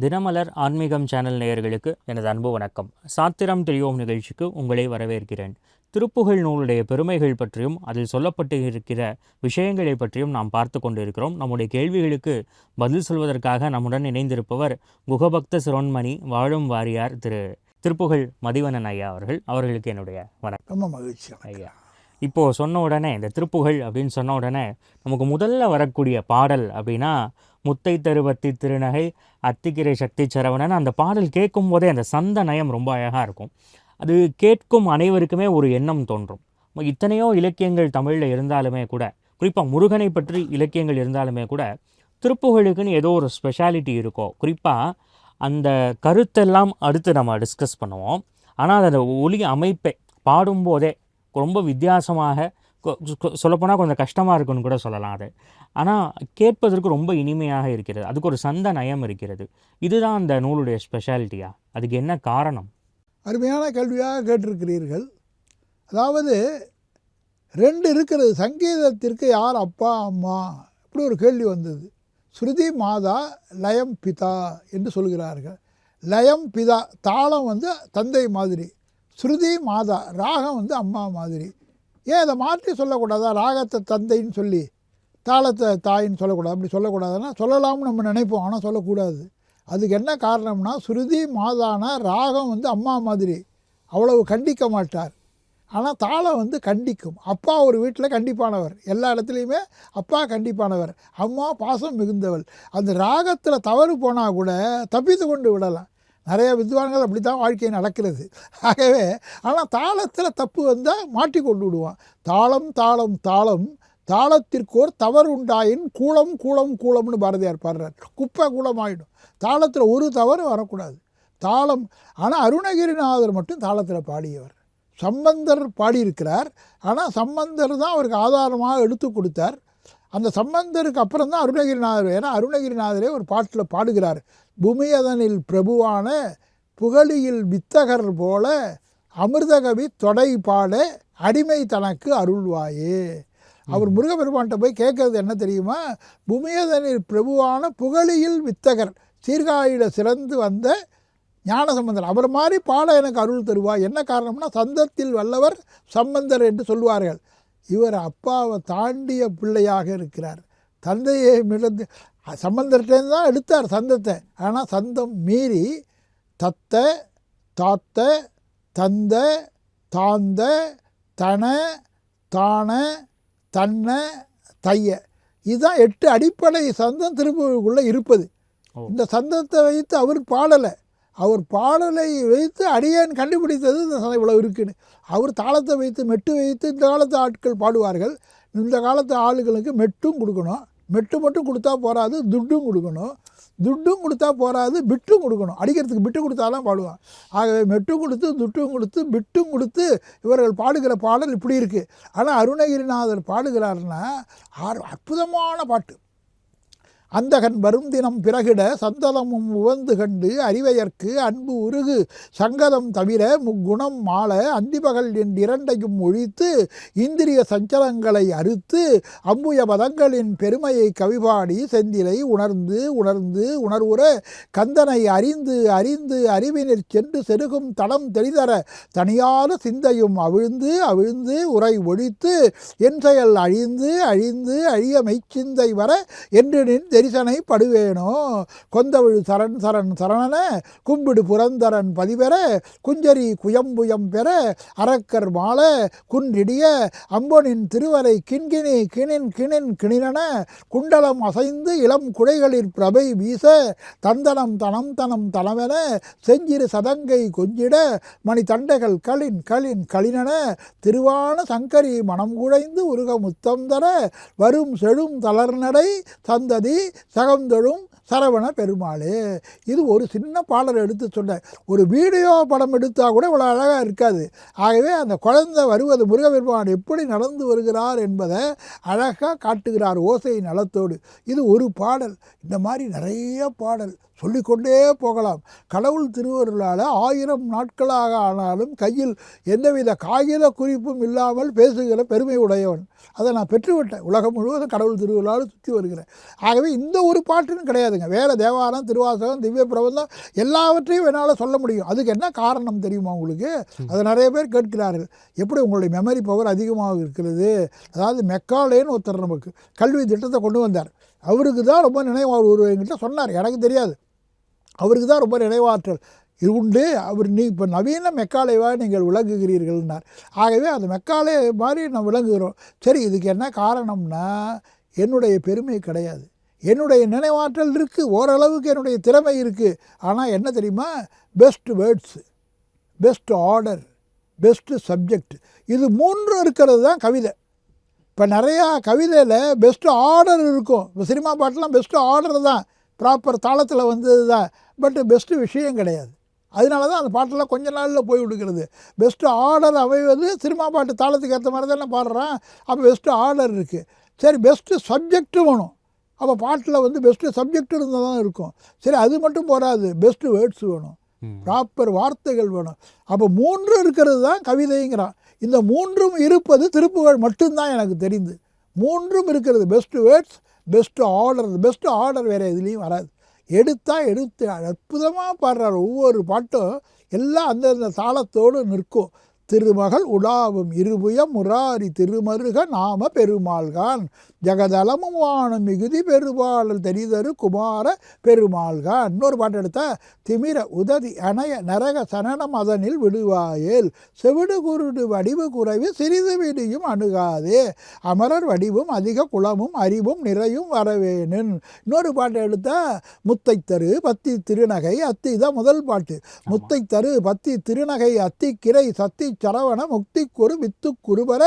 தினமலர் ஆன்மீகம் சேனல் நேயர்களுக்கு எனது அன்பு வணக்கம். சாத்திரம் தெரியோம் நிகழ்ச்சிக்கு உங்களை வரவேற்கிறேன். திருப்புகழ் நூலுடைய பெருமைகள் பற்றியும் அதில் சொல்லப்பட்டு இருக்கிற விஷயங்களை பற்றியும் நாம் பார்த்து கொண்டிருக்கிறோம். நம்முடைய கேள்விகளுக்கு பதில் சொல்வதற்காக நம்முடன் இணைந்திருப்பவர் குகபக்த சிரோன்மணி வாழும் வாரியார் திரு. திருப்புகழ் மதிவணன் ஐயா அவர்கள். அவர்களுக்கு என்னுடைய வணக்கம். மகிழ்ச்சி ஐயா இப்போது சொன்ன உடனே இந்த திருப்புகழ் அப்படின்னு சொன்ன உடனே நமக்கு முதல்ல வரக்கூடிய பாடல் அப்படின்னா முத்தை தருவத்தி திருநகை அத்திக்கிரை சக்தி சரவணன் அந்த பாடல் கேட்கும் போதே அந்த சந்த நயம் ரொம்ப அழகாக இருக்கும். அது கேட்கும் அனைவருக்குமே ஒரு எண்ணம் தோன்றும். இத்தனையோ இலக்கியங்கள் தமிழில் இருந்தாலுமே கூட குறிப்பாக முருகனை பற்றி இலக்கியங்கள் இருந்தாலுமே கூட திருப்புகழுக்குன்னு ஏதோ ஒரு ஸ்பெஷாலிட்டி இருக்கோ குறிப்பாக அந்த கருத்தெல்லாம் அடுத்து நம்ம டிஸ்கஸ் பண்ணுவோம். ஆனால் அந்த ஒலி அமைப்பை பாடும்போதே ரொம்ப வித்தியாசமாக சொல்லப்போனால் கொஞ்சம் கஷ்டமாக இருக்குன்னு கூட சொல்லலாம் அது. ஆனால் கேட்பதற்கு ரொம்ப இனிமையாக இருக்கிறது. அதுக்கு ஒரு சந்த நயம் இருக்கிறது. இதுதான் அந்த நூலுடைய ஸ்பெஷாலிட்டியா அதுக்கு என்ன காரணம்? அருமையான கேள்வியாக கேட்டிருக்கிறீர்கள். அதாவது ரெண்டு இருக்கிறது. சங்கீதத்திற்கு யார் அப்பா அம்மா? இப்படி ஒரு கேள்வி வந்தது. ஸ்ருதி மாதா லயம் பிதா என்று சொல்கிறார்கள். லயம் பிதா தாளம் வந்து தந்தை மாதிரி. ஸ்ருதி மாதா ராகம் வந்து அம்மா மாதிரி. ஏன் அதை மாற்றி சொல்லக்கூடாதா? ராகத்தை தந்தைன்னு சொல்லி தாளத்தை தாயின்னு சொல்லக்கூடாது? அப்படி சொல்லக்கூடாதுன்னா சொல்லலாம்னு நம்ம நினைப்போம் ஆனால் சொல்லக்கூடாது. அதுக்கு என்ன காரணம்னா ஸ்ருதி மாதான ராகம் வந்து அம்மா மாதிரி அவ்வளவு கண்டிக்க மாட்டார். ஆனால் தாளம் வந்து கண்டிக்கும். அப்பா ஒரு வீட்டில் கண்டிப்பானவர். எல்லா இடத்துலையுமே அப்பா கண்டிப்பானவர். அம்மா பாசம் மிகுந்தவள். அந்த ராகத்தில் தவறு போனால் கூட தப்பித்து கொண்டு விடலாம். நிறைய வித்வான்கள் அப்படி தான் வாழ்க்கை நடக்கிறது. ஆகவே ஆனால் தாளத்தில் தப்பு வந்தால் மாட்டி கொண்டு விடுவான். தாளம் தாளம் தாளம் தாளத்திற்கோர் தவறு உண்டாயின் கூளம் கூளம் கூளம்னு பாரதியார் பாடுறார். குப்பை கூளமாயிடும். தாளத்தில் ஒரு தவறு வரக்கூடாது. தாளம் ஆனால் அருணகிரிநாதர் மட்டும் தாளத்தில் பாடியவர். சம்பந்தர் பாடியிருக்கிறார். ஆனால் சம்பந்தர் தான் அவருக்கு ஆதாரமாக எடுத்து கொடுத்தார். அந்த சம்பந்தருக்கு அப்புறம் தான் அருணகிரிநாதர். ஏன்னா அருணகிரிநாதரே ஒரு பாட்டில் பாடுகிறார். பூமியதனில் பிரபுவான புகழியில் வித்தகர் போல அமிர்தகவி தொடை பாட அடிமை தனக்கு அருள்வாயே. அவர் முருகப்பெருமான்கிட்ட போய் கேட்கறது என்ன தெரியுமா? பூமியதனில் பிரபுவான புகழியில் வித்தகர் சீர்காழியில சிறந்து வந்த ஞானசம்பந்தர். அவர் மாதிரி பாட எனக்கு அருள் தருவார். என்ன காரணம்னா சந்தத்தில் வல்லவர் சம்பந்தர் என்று சொல்வார்கள். இவர் அப்பாவை தாண்டிய பிள்ளையாக இருக்கிறார். தந்தையை மிளந்து சம்பந்தர்கிட்டேருந்து தான் எடுத்தார் சந்தத்தை. ஆனால் சந்தம் மீறி தத்த தாத்த தந்த தாந்த தன தான தன்ன தைய. இதுதான் எட்டு அடிப்படை சந்தம் திருப்பூருக்குள்ளே இருப்பது. இந்த சந்தத்தை வைத்து அவர் பாடலை. அவர் பாடலை வைத்து அடியேன் கண்டுபிடித்தது இந்த சதை இவ்வளோ இருக்குன்னு. அவர் தாளத்தை வைத்து மெட்டு வைத்து இந்த காலத்து ஆட்கள் பாடுவார்கள். இந்த காலத்து ஆளுகளுக்கு மெட்டும் கொடுக்கணும். மெட்டு மட்டும் கொடுத்தா போராது துட்டும் கொடுக்கணும். துட்டும் கொடுத்தா போராது பிட்டும் கொடுக்கணும். அடிக்கிறதுக்கு பிட்டு கொடுத்தாலாம் பாடுவான். ஆகவே மெட்டும் கொடுத்து துட்டும் கொடுத்து பிட்டும் கொடுத்து இவர்கள் பாடுகிற பாடல் இப்படி இருக்குது ஆனால் அருணகிரிநாதர் பாடுகிறாருன்னா ஆறு அற்புதமான பாட்டு. அந்தகன் வரும் தினம் பிறகிட சந்ததமும் உவந்து கண்டு அறிவையர்க்கு அன்பு உருகு. சங்கதம் தவிர முக்குணம் மால அந்திபகல் என் இரண்டையும் ஒழித்து இந்திரிய சஞ்சலங்களை அறுத்து அம்புய பதங்களின் பெருமையை கவிபாடி செந்திலை உணர்ந்து உணர்ந்து உணர்வுற கந்தனை அறிந்து அறிந்து அறிவினிற் சென்று செருகும் தடம் தெளிதர தனியாத சிந்தையும் அவிழ்ந்து அவிழ்ந்து உரை ஒழித்து என் செயல் அழிந்து அழிந்து அழிய மெய்ச்சிந்தை வர என்று நின்று தரிசனை படுவேனோ கொந்தவிழு சரண் சரண் சரணன கும்பிடு புரந்தரன் பதிபெற குஞ்சரி குயம்புயம் பெற அரக்கர் மால குன்றிடிய அம்பொனின் திருவரை கிண்கிணி கிணின் கிணின் கிணினன குண்டலம் அசைந்து இளம் குடைகளில் பிரபை வீச தந்தனம் தனம் தனம் தனவென செஞ்சிறு சதங்கை கொஞ்சிட மணி தண்டைகள் களின் களின் களினன திருவான சங்கரி மனம் குழைந்து உருக முத்தம் தர வரும் செழும் தளர்நடை சந்ததி சகந்தொழும் சரவண பெருமாளே. இது ஒரு சின்ன பாடல் எடுத்து சொன்னேன் ஒரு வீடியோ படம் எடுத்தால் கூட இவ்வளோ அழகாக இருக்காது. ஆகவே அந்த குழந்தை வருவது முருகபெருமான் எப்படி நடந்து வருகிறார் என்பதை அழகாக காட்டுகிறார் ஓசை நலத்தோடு. இது ஒரு பாடல். இந்த மாதிரி நிறைய பாடல். சொல்லிக்கொண்டே போகலாம். கடவுள் திருவருளால் ஆயிரம் நாட்களாக ஆனாலும் கையில் எந்தவித காகித குறிப்பும் இல்லாமல் பேசுகிற பெருமை உடையவன். அதை நான் பெற்றுவிட்டேன். உலகம் முழுவதும் கடவுள் திருவிழாவில் சுற்றி வருகிறேன். ஆகவே இந்த ஒரு பாட்டுன்னு கிடையாதுங்க. வேறு தேவாரம் திருவாசகம் திவ்ய பிரபந்தம் எல்லாவற்றையும் என்னால் சொல்ல முடியும். அதுக்கு என்ன காரணம் தெரியுமா உங்களுக்கு? அதை நிறைய பேர் கேட்கிறார்கள். எப்படி உங்களுடைய மெமரி பவர் அதிகமாக இருக்கிறது? அதாவது மெக்காலேன்னு ஒருத்தர் நமக்கு கல்வி திட்டத்தை கொண்டு வந்தார். அவருக்கு தான் ரொம்ப நினைவாக ஒருவர் என்கிட்ட சொன்னார். எனக்கு தெரியாது. அவருக்கு தான் ரொம்ப நினைவாற்றல். இது உண்டு. அவர் நீ இப்போ நவீன மெக்காலைவாக நீங்கள் விளங்குகிறீர்கள்னார். ஆகவே அந்த மெக்காலை மாதிரி நம்ம விளங்குகிறோம். சரி இதுக்கு என்ன காரணம்னா என்னுடைய பெருமை கிடையாது. என்னுடைய நினைவாற்றல் இருக்குது ஓரளவுக்கு என்னுடைய திறமை இருக்குது ஆனால் என்ன தெரியுமா? Best words best order best subject இது மூன்றும் இருக்கிறது தான் கவிதை. இப்போ நிறையா கவிதையில் பெஸ்ட்டு ஆர்டர் இருக்கும். இப்போ சினிமா பாட்டெலாம் பெஸ்ட்டு ஆர்டர் தான். ப்ராப்பர் தாளத்தில் வந்தது தான் பட் பெஸ்ட்டு விஷயம் கிடையாது. அதனால தான் அந்த பாட்டெல்லாம் கொஞ்ச நாளில் போய் விடுக்கிறது பெஸ்ட்டு ஆர்டர் அமைவது சினிமா பாட்டு தாளத்துக்கு ஏற்ற மாதிரி தானே பாடுறான். அப்போ பெஸ்ட்டு ஆர்டர் இருக்குது சரி பெஸ்ட்டு சப்ஜெக்ட்டும் வேணும். அப்போ பாட்டில் வந்து பெஸ்ட்டு சப்ஜெக்ட் இருந்தால் தான் இருக்கும். சரி அது மட்டும் போகாது பெஸ்ட்டு வேர்ட்ஸ் வேணும். ப்ராப்பர் வார்த்தைகள் வேணும். அப்போ மூன்று இருக்கிறது தான் கவிதைங்கிறான். இந்த மூன்றும் இருப்பது திருப்புகழ் மட்டும்தான் எனக்கு தெரிந்து. மூன்றும் இருக்கிறது. Best words best order best order வேறு எதுலேயும் வராது. எடுத்தால் எடுத்து அற்புதமாக பாடுறார். ஒவ்வொரு பாட்டும் எல்லாம் அந்தந்த தாளத்தோடு நிற்கும். திருமகள் உலாவும் இருபுயம் முராரி திருமருக நாம பெருமாள்கான். ஜெகதலமும் வானம் மிகுதி பெருவாளல் தெரிதரு குமார பெருமாள்கான். இன்னொரு பாட்டு எடுத்த திமிர உததி அணைய நரக சனனம் அதனில் விடுவாயேல். செவிடு குருடு வடிவு குறைவு சிறிது விடியும் அணுகாதே. அமரர் வடிவும் அதிக குளமும் அறிவும் நிறையும் வரவேனின். இன்னொரு பாட்டு எடுத்தா முத்தைத்தரு பத்தி திருநகை அத்தி தான் முதல் பாட்டு. முத்தைத்தரு பத்தி திருநகை அத்தி கிரை சத்தி சரவண முக்தி குரு வித்து குருபர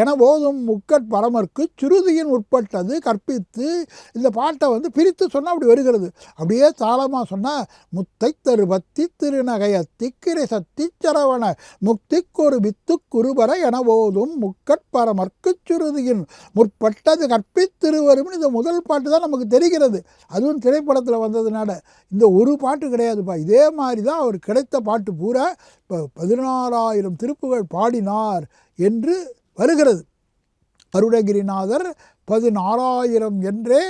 என போதும் முக்கட் பரமர்க்கு சுருதியின் உட்பட்டது கற்பித்து இந்த பாட்டை வந்து பிரித்து சொன்னால் அப்படி வருகிறது. அப்படியே தாளமாக சொன்னால் முத்தை பத்தி திருநகை திக்கிரை சத்தி சரவண முக்திக்கொரு வித்து குருபர என போதும் முக்கட் பரமர்க்கு சுருதியின் முற்பட்டது கற்பித்திருவரும் இந்த முதல் பாட்டு தான் நமக்கு தெரிகிறது. அதுவும் திரைப்படத்தில் வந்ததுனால இந்த ஒரு பாட்டு கிடையாதுப்பா. இதே மாதிரி தான் அவர் கிடைத்த பாட்டு பூரா பதினாறாயிரம் திருப்புகள் பாடினார் என்று வருகிறது. அருணகிரிநாதர் பதினாறாயிரம் என்றே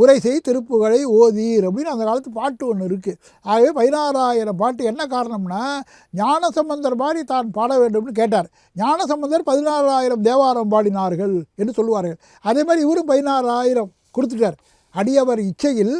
உரை செய் திருப்புகளை ஓதீர் அப்படின்னு அந்த காலத்து பாட்டு ஒன்று இருக்குது ஆகவே பதினாறாயிரம் பாட்டு என்ன காரணம்னா ஞானசம்பந்தர் மாதிரி தான் பாட வேண்டும்னு கேட்டார். ஞானசம்பந்தர் பதினாறாயிரம் தேவாரம் பாடினார்கள் என்று சொல்லுவார்கள். அதே மாதிரி இவரும் பதினாறாயிரம் கொடுத்துட்டார். அடியவர் இச்சையில்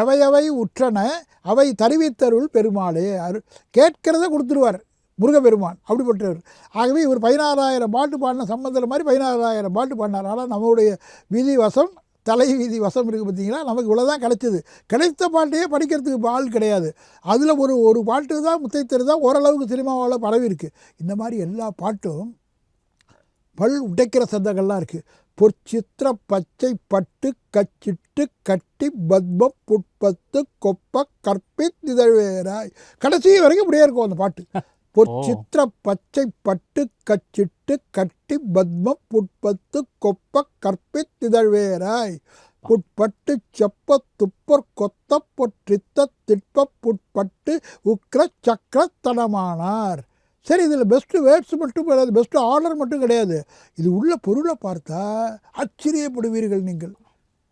எவையவை உற்றன அவை தருவித்தருள் பெருமாளே அரு கேட்கிறத கொடுத்துருவார். முருகப்பெருமான் அப்படிப்பட்டவர். ஆகவே இவர் பதினாறாயிரம் பாட்டு பாடின சம்பந்தம் மாதிரி பதினாறாயிரம் பாட்டு பாடினார். ஆனால் நம்மளுடைய விதி வசம் தலை விதி வசம் இருக்குது பார்த்தீங்களா? நமக்கு இவ்வளோதான் கிடைச்சிது. கிடைத்த பாட்டையே படிக்கிறதுக்கு ஆள் கிடையாது. அதில் ஒரு ஒரு பாட்டு தான் முத்தைத்தர் தான் ஓரளவுக்கு சினிமாவால் பரவி இருக்குது இந்த மாதிரி எல்லா பாட்டும் பல் உடைக்கிற சந்தங்கள்லாம் இருக்குது பொற்சித்திர பச்சை பட்டு கச்சிட்டு கட்டி பத்ம புட்பத்து கொப்ப கற்பித் இதழ்வேராய் கடைசி வரைக்கும் இப்படியே இருக்கும் அந்த பாட்டு. பொற்சித்திர பச்சை பட்டு கச்சிட்டு கட்டி பத்ம புட்பத்து கொப்ப கற்பித் நிதழ்வேராய் புட்பட்டு செப்ப துப்பர் கொத்த பொற்றித்த திட்ப புட்பட்டு உக்ர சக்கரத்தனமானார் சரி இதில் பெஸ்ட்டு வேர்ட்ஸ் மட்டும் கிடையாது பெஸ்ட்டு ஆர்டர் மட்டும் கிடையாது. இது உள்ள பொருளை பார்த்தா ஆச்சரியப்படுவீர்கள் நீங்கள்.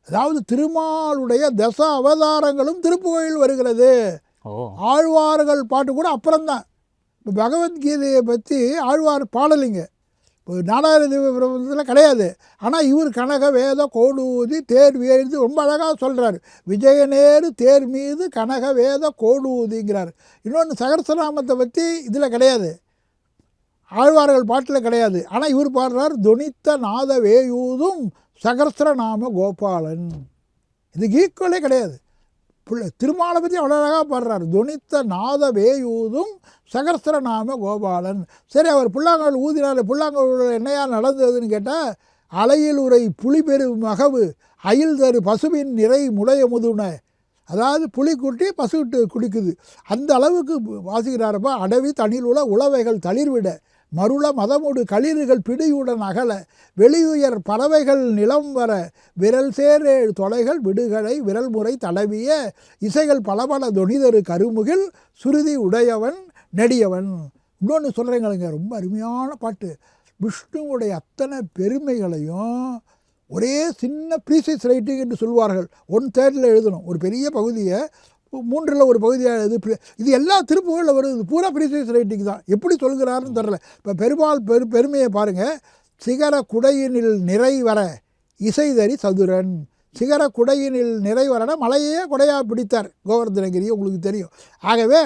அதாவது திருமாலுடைய தச அவதாரங்களும் திருப்புகழில் வருகிறது. ஆழ்வார்கள் பாட்டு கூட அப்புறம்தான். இப்போ பகவத்கீதையை பற்றி ஆழ்வார் பாடலைங்க. இப்போ தீப பிரபந்தத்தில் கிடையாது. ஆனால் இவர் கனக வேத கோடூதி தேர் வீழ்ந்து ரொம்ப அழகாக சொல்கிறார் விஜயநேரு தேர் மீது கனக வேத கோடூதிங்கிறார். இன்னொன்று சகரசநாமத்தை பற்றி இதில் கிடையாது. ஆழ்வார்கள் பாட்டில் கிடையாது. ஆனால் இவர் பாடுறார் துணித்த நாத வேயூதும் சகஸ்ர நாம கோபாலன். இதுக்கு ஈக்குவலே கிடையாது. பிள்ளை திருமாலை பற்றி அவ்வளோ அழகாக பாடுறார். துணித்த நாத வேயூதும் சகஸ்திரநாம நாம கோபாலன். சரி அவர் புல்லாங்கல் ஊதினார். புல்லாங்கல் என்னையா நடந்ததுன்னு கேட்டால் அலையில் உரை புலிபெரு மகவு அயில் தரு பசுவின் நிறை முளைய முதுன. அதாவது புலிக்குட்டி பசுவிட்டு குடிக்குது. அந்த அளவுக்கு வாசிக்கிறாரப்பா. அடவி தனியில் உள்ள உளவைகள் தளிர்விட. மருள மதமுடு களிறுகள் பிடியுடன் அகல வெளியுயர் பறவைகள் நிலம் வர விரல் சேரேழு தொலைகள் விடுகளை விரல் முறை தடவிய இசைகள் பலபல தொனிதரு கருமுகில் சுருதி உடையவன் நெடியவன். இன்னொன்று சொல்கிறேங்களுங்க ரொம்ப அருமையான பாட்டு. விஷ்ணுவுடைய அத்தனை பெருமைகளையும் ஒரே சின்ன ப்ரீசைஸ் ரைட்டிங் என்று சொல்வார்கள். ஒன் தேர்டில் எழுதணும். ஒரு பெரிய பகுதியை மூன்றில் ஒரு பகுதியாக இது இது எல்லா திருப்புகளில் வருது. பூரா ப்ரீசைஸ் ரைட்டிங் தான். எப்படி சொல்கிறாருன்னு தெரில இப்போ பெருமாள் பெரு பெருமையை பாருங்கள் சிகர குடையினில் நிறை வர இசைதறி சதுரன். சிகர குடையினில் நிறை வரன மலையே குடையாக பிடித்தார். கோவர்தனகிரி உங்களுக்கு தெரியும். ஆகவே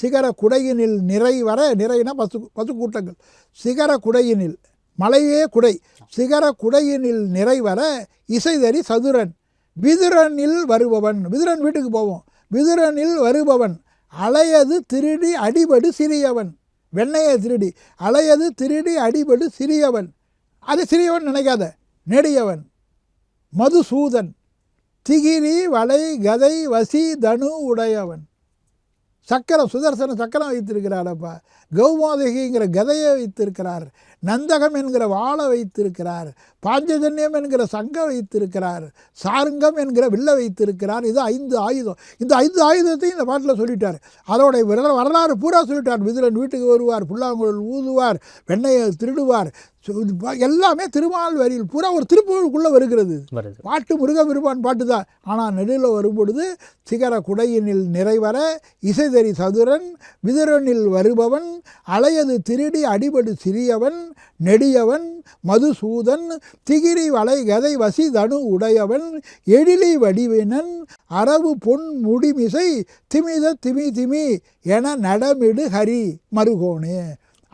சிகர குடையினில் நிறை வர நிறைனா பசு பசு கூட்டங்கள் சிகர குடையினில் மலையே குடை. சிகர குடையினில் நிறை வர இசைதறி சதுரன். விதுரனில் வருபவன். விதுரன் வீட்டுக்கு போவோம். விதுரனில் வருபவன். அலையது திருடி அடிபடு சிறியவன். வெண்ணையை திருடி. அலையது திருடி அடிபடு சிறியவன். அது சிறியவன் நினைக்காத. நெடியவன். மதுசூதன். திகிரி வலை கதை வசி தனு உடையவன். சக்கரம் சுதர்சன சக்கரம் வைத்திருக்கிறாரப்பா கௌமாதகிங்கிற கதையை வைத்திருக்கிறார். நந்தகம் என்கிற வாழை வைத்திருக்கிறார். பாஞ்சஜன்யம் என்கிற சங்கம் வைத்திருக்கிறார். சாருங்கம் என்கிற வில்லை வைத்திருக்கிறார். இது ஐந்து ஆயுதம். இந்த ஐந்து ஆயுதத்தையும் இந்த பாட்டில் சொல்லிட்டார். அதோடைய வரலாறு வரலாறு பூரா சொல்லிட்டார். விதுரன் வீட்டுக்கு வருவார் புல்லாங்குழல் ஊதுவார் வெண்ணையை திருடுவார் இது எல்லாமே திருமால் வரியில் பூரா ஒரு திருப்புகளுக்குள்ளே வருகிறது. பாட்டு முருகபெருமான் பாட்டு தான். ஆனால் நடுவில் வரும்பொழுது சிகர குடையினில் நிறைவர இசைதறி சதுரன் விதுரனில் வருபவன் அலையது திருடி அடிபடு சிறியவன் நெடியவன் மதுசூதன் திகிரி வளை கதை வசி தனு உடையவன் எழிலி வடிவினன் அரவு பொன் முடிமிசை திமித திமி திமி என நடமிடு ஹரி மருகோனே.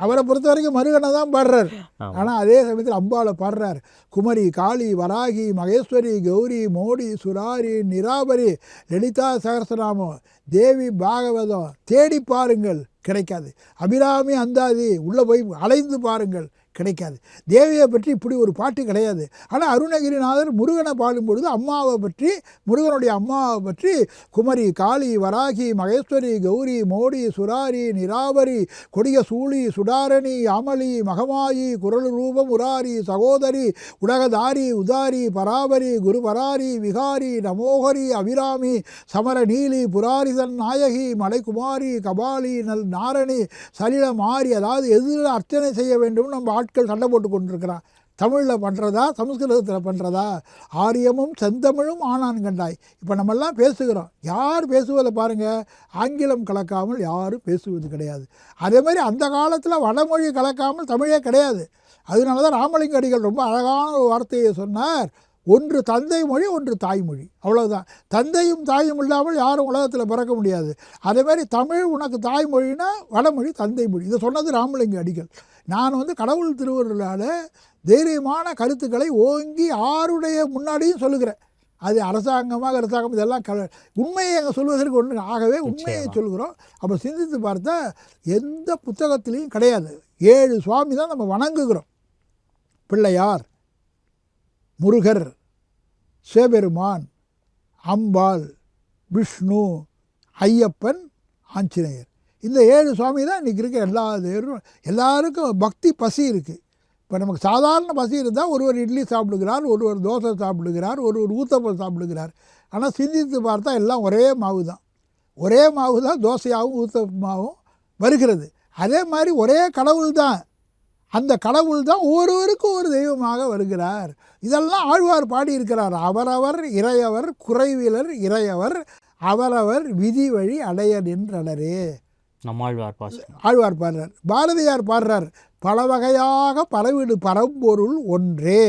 அவரை பொறுத்த வரைக்கும் மருகனை தான் பாடுறார். ஆனால் அதே சமயத்தில் அம்பாளை பாடுறார். குமரி காளி வராகி மகேஸ்வரி கௌரி மோடி சுராரி நிராபரி லலிதா சகஸ்ரநாமம் தேவி பாகவதம் தேடி பாருங்கள். கிடைக்காது. அபிராமி அந்தாதி உள்ளே போய் அலைந்து பாருங்கள். கிடைக்காது. தேவியை பற்றி இப்படி ஒரு பாட்டு கிடையாது. ஆனால் அருணகிரிநாதர் முருகனை பாடும்பொழுது அம்மாவை பற்றி முருகனுடைய அம்மாவை பற்றி குமரி காளி வராகி மகேஸ்வரி கௌரி மோடி சுராரி நிராபரி கொடிய சூழி சுடாரணி அமளி மகமாயி குரல் ரூபம் உராரி சகோதரி உலகதாரி உதாரி பராபரி குருபராரி விகாரி நமோகரி அபிராமி சமர நீலி புராரிதன் நாயகி மலைக்குமாரி கபாலி நல் நாரணி சலில மாறி அதாவது எதில் அர்ச்சனை செய்ய வேண்டும் நம்ம ஆட்கள் சண்டை போட்டு கொண்டிருக்கிறான். தமிழில் பண்ணுறதா சமஸ்கிருதத்தில் பண்ணுறதா ஆரியமும் செந்தமிழும் ஆனான் கண்டாய். இப்போ நம்மெல்லாம் பேசுகிறோம். யார் பேசுவதை பாருங்கள் ஆங்கிலம் கலக்காமல் யாரும் பேசுவது கிடையாது. அதே மாதிரி அந்த காலத்தில் வடமொழி கலக்காமல் தமிழே கிடையாது. அதனால தான் ராமலிங்க அடிகள் ரொம்ப அழகான ஒரு வார்த்தையை சொன்னார். ஒன்று தந்தை மொழி ஒன்று தாய்மொழி அவ்வளோதான் தந்தையும் தாயும் இல்லாமல் யாரும் உலகத்தில் பிறக்க முடியாது. அதே மாதிரி தமிழ் உனக்கு தாய்மொழினா வடமொழி தந்தை மொழி. இதை சொன்னது ராமலிங்க அடிகள். நான் வந்து கடவுள் திருவருளால் தைரியமான கருத்துக்களை ஓங்கி ஆருடைய முன்னாடியும் சொல்லுகிறேன். அது அரசாங்கமாக அரசாங்கம் இதெல்லாம் க உண்மையை அங்கே சொல்வதற்கு ஒன்று ஆகவே உண்மையை. சொல்கிறோம் அப்போ சிந்தித்து பார்த்தா எந்த புத்தகத்திலையும் கிடையாது. ஏழு சுவாமி தான் நம்ம வணங்குகிறோம். பிள்ளையார் முருகர் சிவபெருமான் அம்பாள் விஷ்ணு ஐயப்பன் ஆஞ்சநேயர். இந்த ஏழு சுவாமி தான் இன்றைக்கி இருக்க எல்லா தேரும் எல்லாருக்கும் பக்தி பசி இருக்குது இப்போ நமக்கு சாதாரண பசி இருந்தால் ஒருவர் இட்லி சாப்பிடுகிறார் ஒருவர் தோசை சாப்பிடுகிறார் ஒருவர் ஊத்தப்பம் சாப்பிடுகிறார். ஆனால் சிந்தித்து பார்த்தா எல்லாம் ஒரே மாவு தான். ஒரே மாவு தான் தோசையாகவும் ஊத்தமாகவும் வருகிறது. அதே மாதிரி ஒரே கடவுள் தான். அந்த கடவுள் தான் ஒவ்வொருவருக்கும் ஒரு தெய்வமாக வருகிறார். இதெல்லாம் ஆழ்வார் பாடியிருக்கிறார். அவரவர் இறையவர் குறைவிலர் இறையவர் அவரவர் விதி வழி அடைய நின்றனரே நம்மாழ்வார் ஆழ்வார் பாடுறார் பாரதியார் பாடுறார். பல வகையாக பரவிடு பரம்பொருள் ஒன்றே.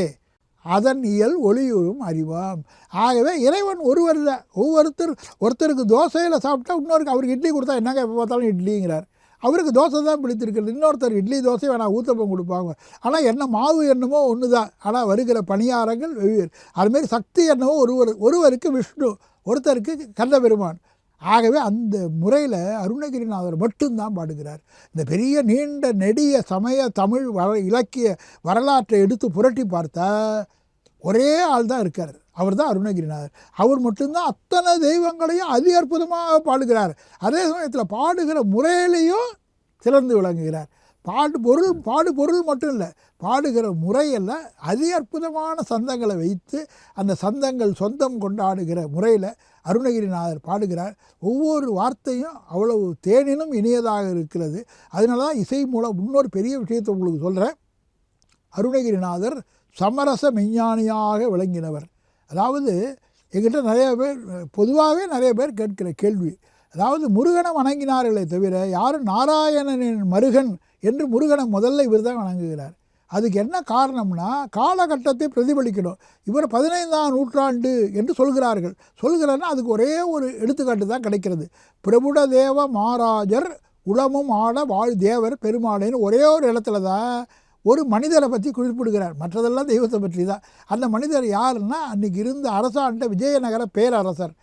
அதன் இயல் ஒளியுறும் அறிவாம். ஆகவே இறைவன் ஒருவர் தான் ஒவ்வொருத்தர் ஒருத்தருக்கு தோசையில் சாப்பிட்டா இன்னொருக்கு அவருக்கு இட்லி கொடுத்தா என்னங்க எப்போ பார்த்தாலும் இட்லிங்கிறார். அவருக்கு தோசை தான் பிடித்திருக்கிறது. இன்னொருத்தர் இட்லி தோசை வேணாம் ஊத்தப்பம் கொடுப்பாங்க. ஆனால் என்ன மாவு என்னமோ ஒன்று தான் ஆனால் வருகிற பணியாரங்கள் வெவ்வேறு. அதுமாரி சக்தி என்னவோ ஒருவர் ஒருவருக்கு விஷ்ணு ஒருத்தருக்கு கந்தபெருமான் ஆகவே அந்த முறையில் அருணகிரிநாதர் மட்டும்தான் பாடுகிறார். இந்த பெரிய நீண்ட நெடிய சமய தமிழ் வர இலக்கிய வரலாற்றை எடுத்து புரட்டி பார்த்தா ஒரே ஆள் தான் இருக்கார். அவர் தான் அருணகிரிநாதர். அவர் மட்டும்தான் அத்தனை தெய்வங்களையும் அதி அற்புதமாக பாடுகிறார். அதே சமயத்தில் பாடுகிற முறையிலையும் சிறந்து விளங்குகிறார். பாடு பொருள் பாடு பொருள் மட்டும் இல்லை பாடுகிற முறையெல்லாம் அதி அற்புதமான சந்தங்களை வைத்து அந்த சந்தங்கள் சொந்தம் கொண்டாடுகிற முறையில் அருணகிரிநாதர் பாடுகிறார். ஒவ்வொரு வார்த்தையும் அவ்வளவு தேனினும் இனியதாக இருக்கிறது. அதனால தான் இசை மூலம் இன்னொரு பெரிய விஷயத்தை உங்களுக்கு சொல்கிறேன் அருணகிரிநாதர் சமரச மெஞ்ஞானியாக விளங்கினவர். அதாவது எங்கிட்ட நிறைய பேர் பொதுவாகவே நிறைய பேர் கேட்கிற கேள்வி. அதாவது முருகனை வணங்கினார்களே தவிர யாரும் நாராயணனின் மருகன் என்று முருகனை முதல்ல இவர் தான் வணங்குகிறார். அதுக்கு என்ன காரணம்னா காலகட்டத்தை பிரதிபலிக்கணும். இவர் பதினைந்தாம் நூற்றாண்டு என்று சொல்கிறார்கள். சொல்கிறாருன்னா அதுக்கு ஒரே ஒரு எடுத்துக்காட்டு தான் கிடைக்கிறது. பிரபுட தேவ மாராஜர் உளமும் ஆட வாழ் தேவர் பெருமாளைன்னு ஒரே ஒரு இடத்துல தான் ஒரு மனிதரை பற்றி குறிப்பிடுகிறார். மற்றதெல்லாம் தெய்வத்தை பற்றி தான் அந்த மனிதர் யாருன்னா அன்றைக்கி இருந்த அரசாண்ட விஜயநகர பேரரசர்.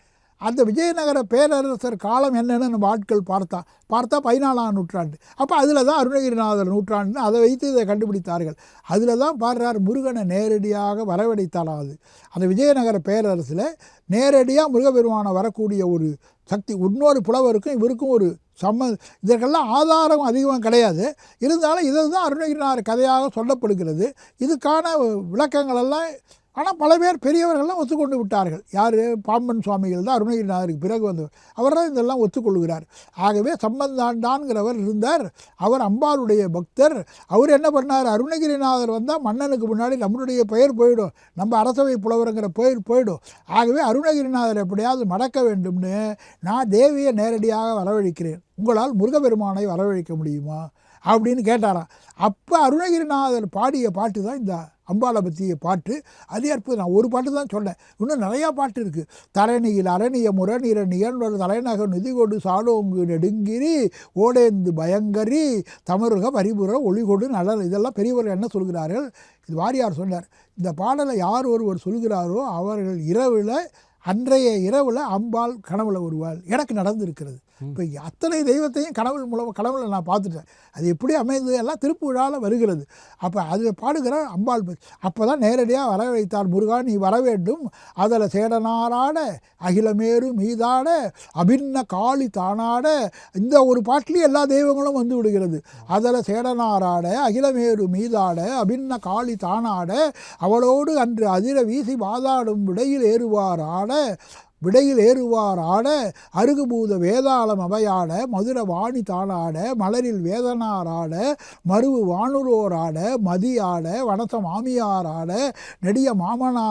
அந்த விஜயநகர பேரரசர் காலம் என்னென்னு நம்ம ஆட்கள் பார்த்தா பார்த்தா பதினாலாம் நூற்றாண்டு. அப்போ அதில் தான் அருணகிரிநாதர் நூற்றாண்டுன்னு அதை வைத்து இதை கண்டுபிடித்தார்கள். அதில் தான் பாடுறார் முருகனை நேரடியாக வரவழைத்தாலாது அந்த விஜயநகர பேரரசில் நேரடியாக முருகபெருமானை வரக்கூடிய ஒரு சக்தி இன்னொரு புலவருக்கும் இவருக்கும் ஒரு சம்ம இதற்கெல்லாம் ஆதாரம் அதிகமாக கிடையாது. இருந்தாலும் இதை தான் அருணகிரிநாதர் கதையாக சொல்லப்படுகிறது. இதுக்கான விளக்கங்களெல்லாம் ஆனால் பல பேர் பெரியவர்கள்லாம் ஒத்துக்கொண்டு விட்டார்கள். யார்? பாம்பன் சுவாமிகள் தான் அருணகிரிநாதருக்கு பிறகு வந்தவர் அவர் தான் இதெல்லாம் ஒத்துக்கொள்கிறார். ஆகவே சம்பந்தாண்டான்கிறவர் இருந்தார். அவர் அம்பாளுடைய பக்தர். அவர் என்ன பண்ணார்? அருணகிரிநாதர் வந்தால் மன்னனுக்கு முன்னாடி நம்மளுடைய பெயர் போயிடும். நம்ம அரசவை புலவருங்கிற பெயர் போயிடும். ஆகவே அருணகிரிநாதர் எப்படியாவது மடக்க வேண்டும்னு நான் தேவியை நேரடியாக வரவழைக்கிறேன். உங்களால் முருகபெருமானை வரவழைக்க முடியுமா? அப்படின்னு கேட்டாராம். அப்போ அருணகிரிநாதர் பாடிய பாட்டு தான் இந்த அம்பாளை பற்றிய பாட்டு. அதே அற்புதம். நான் ஒரு பாட்டு தான் சொன்னேன். இன்னும் நிறையா பாட்டு இருக்குது தரணியில் அரணிய முரணிர நிகழ்வர் தலைநகர் நிதிகொடு சாலோங்கு நெடுங்கிரி ஓடேந்து பயங்கரி தமிழக பரிபுர ஒளிகொடு நலன் இதெல்லாம் பெரியவர்கள் என்ன சொல்கிறார்கள்? இது வாரியார் சொன்னார். இந்த பாடலை யார் ஒருவர் சொல்கிறாரோ அவர்கள் இரவில் அன்றைய இரவில் அம்பாள் கனவுல வருவாள் எனக்கு நடந்திருக்கிறது. இப்போ அத்தனை தெய்வத்தையும் கனவு மூலம் கனவுல நான் பார்த்துட்டேன். அது எப்படி அமைந்தது எல்லாம் திருப்புழாவில் வருகிறது. அப்போ அது பாடுகிற அம்பாள் அப்போ தான் நேரடியாக வர வைத்தார் முருகா நீ வர வேண்டும். அதில் சேடனாராட அகிலமேரு மீதாட அபின்ன காளி தானாட. இந்த ஒரு பாட்டிலையும் எல்லா தெய்வங்களும் வந்து விடுகிறது. அதில் சேடனாராட அகிலமேரு மீதாட அபின்ன காளி தானாட அவளோடு அன்று அதிர வீசி வாதாடும் விடையில் ஏறுவார் ஆட விடையில் ஏறுவாராட அருகுபூத வேதாளம் அவையாட மதுர வாணி தாளாட மலரில் வேதனாராட மருவு வானுரோராட மதியாட வனச மாமியார் நெடிய மாமனார்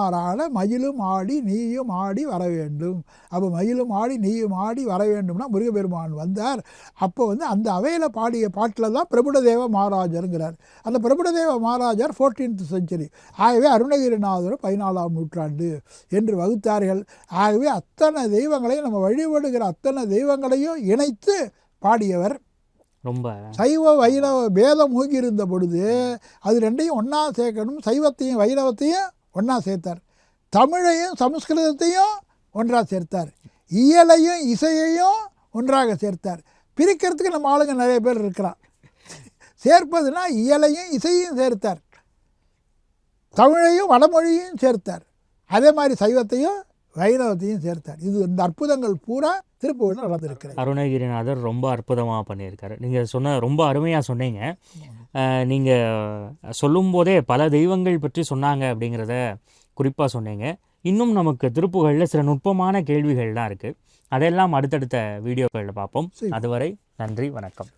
மயிலும் ஆடி நீயும் ஆடி வர வேண்டும். அப்போ மயிலும் ஆடி நீயும் ஆடி வர வேண்டும்னா முருகப்பெருமான் வந்தார். அப்போ வந்து அந்த அவையில் பாடிய பாட்டில் தான் பிரபுடதேவ மகாராஜருங்கிறார். அந்த பிரபுடதேவ மகாராஜர் ஃபோர்டீன்த் செஞ்சுரி ஆகவே அருணகிரிநாதர் பதினாலாம் நூற்றாண்டு என்று வகுத்தார்கள். ஆகவே அத்தனை தெய்வங்களையும் நம்ம வழிபடுகிற அத்தனை தெய்வங்களையும் இணைத்து பாடியவர். ரொம்ப. சைவ வைணவ பேதம் மூங்கியிருந்த பொழுது அது ரெண்டையும் ஒன்றா சேர்க்கணும். சைவத்தையும் வைணவத்தையும் ஒன்றா சேர்த்தார். தமிழையும் சமஸ்கிருதத்தையும் ஒன்றா சேர்த்தார். இயலையும் இசையையும் ஒன்றாக சேர்த்தார். பிரிக்கிறதுக்கு நம்ம ஆளுங்க நிறைய பேர் இருக்கிறான். சேர்ப்பதுனா இயலையும் இசையும் சேர்த்தார். தமிழையும் வடமொழியும் சேர்த்தார். அதே மாதிரி சைவத்தையும் வைணவத்தையும் சேர்த்தார். இது இந்த அற்புதங்கள் பூரா திருப்பூரில் நடந்திருக்கிறது. அருணகிரிநாதர் ரொம்ப அற்புதமாக பண்ணியிருக்காரு. நீங்கள் சொன்ன ரொம்ப அருமையாக சொன்னீங்க. நீங்கள் சொல்லும்போதே பல தெய்வங்கள் பற்றி சொன்னாங்க அப்படிங்கிறத குறிப்பாக சொன்னீங்க. இன்னும் நமக்கு திருப்புகளில் சில நுட்பமான கேள்விகள்லாம் இருக்குது அதெல்லாம் அடுத்தடுத்த வீடியோக்களில் பார்ப்போம். அதுவரை நன்றி வணக்கம்.